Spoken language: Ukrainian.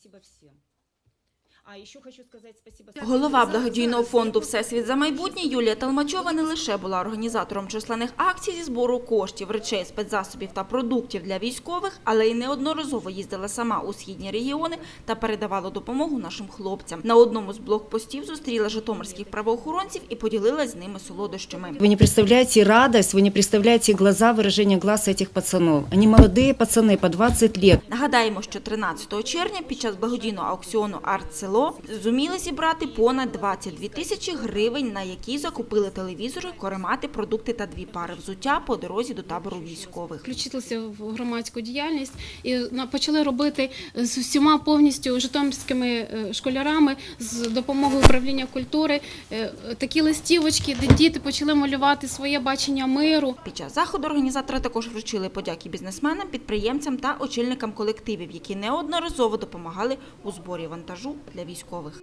Спасибо всем. А еще хочу сказать спасибо. Голова благодійного фонду Всесвіт за майбутнє Юлія Талмачова не лише була організатором численних акцій зі збору коштів, речей, спецзасобів та продуктів для військових, але й неодноразово їздила сама у східні регіони та передавала допомогу нашим хлопцям. На одному з блокпостів зустріла житомирських правоохоронців і поділилась з ними солодощами. Вы не представляете радость, вы не представляете глаза, выражение глаз этих пацанов. Они молодые пацаны, по 20 лет. Нагадаємо, що 13 червня під час благодійного аукціону «Артсело» зуміли зібрати понад 22 тисячі гривень, на які закупили телевізори, коремати, продукти та дві пари взуття по дорозі до табору військових. включилися в громадську діяльність і почали робити з усіма повністю житомирськими е, школярами з допомогою управління культури е, такі листівочки, де діти почали малювати своє бачення миру. Під час заходу організатори також вручили подяки бізнесменам, підприємцям та очільникам колективів, які неодноразово допомагали у зборі вантажу військових.